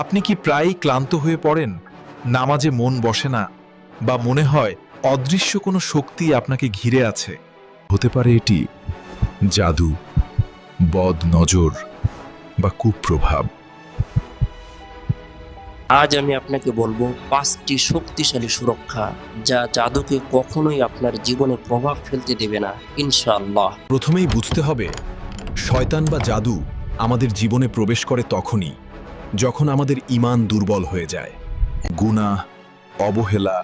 আপনি কি প্রায়ই ক্লান্ত হয়ে পড়েন? নামাজে মন বসে না? বা মনে হয় অদৃশ্য কোনো শক্তি আপনাকে ঘিরে আছে? হতে পারে এটি জাদু বদ নজর বা কুপ্রভাব। আজ আমি আপনাকে বলব পাঁচটি শক্তিশালী সুরক্ষা যা জাদুকে কখনোই আপনার জীবনে প্রভাব ফেলতে দেবে না ইনশাআল্লাহ। প্রথমেই বুঝতে হবে শয়তান বা জাদু আমাদের জীবনে প্রবেশ করে তখনই। যখন আমাদের ইমান দুর্বল হয়ে যায় গুনাহ অবহেলা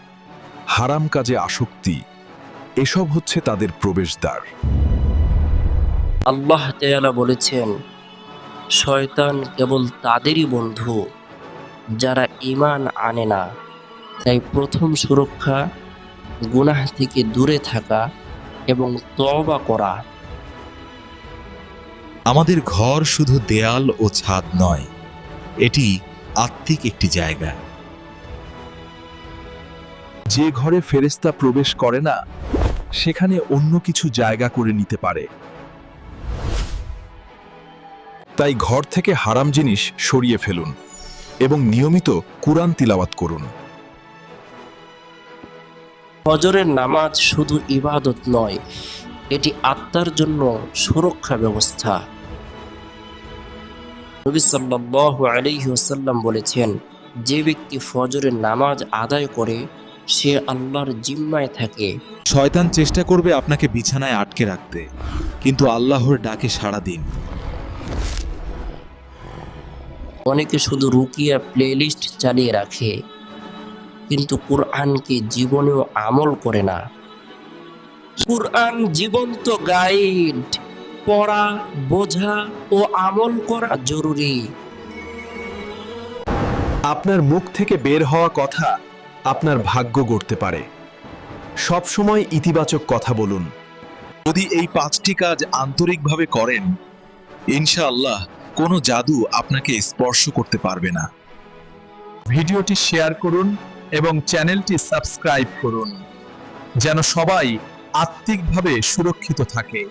হারাম কাজে আসক্তি এসব হচ্ছে তাদের প্রবেশদ্বার। আল্লাহ তেয়ালা বলেছেন শয়তান কেবল তাদেরই বন্ধু যারা ইমান আনে না। তাই প্রথম সুরক্ষা গুনাহ থেকে দূরে থাকা এবং তওবা করা। আমাদের ঘর শুধু দেয়াল ও ছাদ নয় এটি আত্মিক একটি জায়গা। যে ঘরে ফেরেস্তা প্রবেশ করে না, সেখানে অন্য কিছু জায়গা করে নিতে পারে। তাই ঘর থেকে হারাম জিনিস সরিয়ে ফেলুন এবং নিয়মিত কুরআন তিলাওয়াত করুন। ফজরের নামাজ শুধু ইবাদত নয়, এটি আত্মার জন্য সুরক্ষা ব্যবস্থা। নবী সাল্লাল্লাহু আলাইহি ওয়াসাল্লাম বলেছেন যে ব্যক্তি ফজরের নামাজ আদায় করে সে আল্লাহর জিম্মায় থাকে। শয়তান চেষ্টা করবে আপনাকে বিছানায় আটকে রাখতে কিন্তু আল্লাহর ডাকে সাড়া দিন। অনেকে শুধু রুকিয়া প্লেলিস্ট চালিয়ে রাখে কিন্তু কোরআনকে জীবনেও আমল করে না। কোরআন জীবন্ত গাইড। পড়া, বোঝা ও আমল করা জরুরি। আপনার মুখ থেকে বের হওয়া কথা আপনার ভাগ্য গড়তে পারে। সব সময় ইতিবাচক কথা বলুন। যদি এই পাঁচটি কাজ আন্তরিকভাবে করেন, ইনশাআল্লাহ কোনো জাদু আপনাকে স্পর্শ করতে পারবে না। ভিডিওটি শেয়ার করুন এবং চ্যানেলটি সাবস্ক্রাইব করুন, যেন সবাই আত্মিকভাবে সুরক্ষিত থাকে।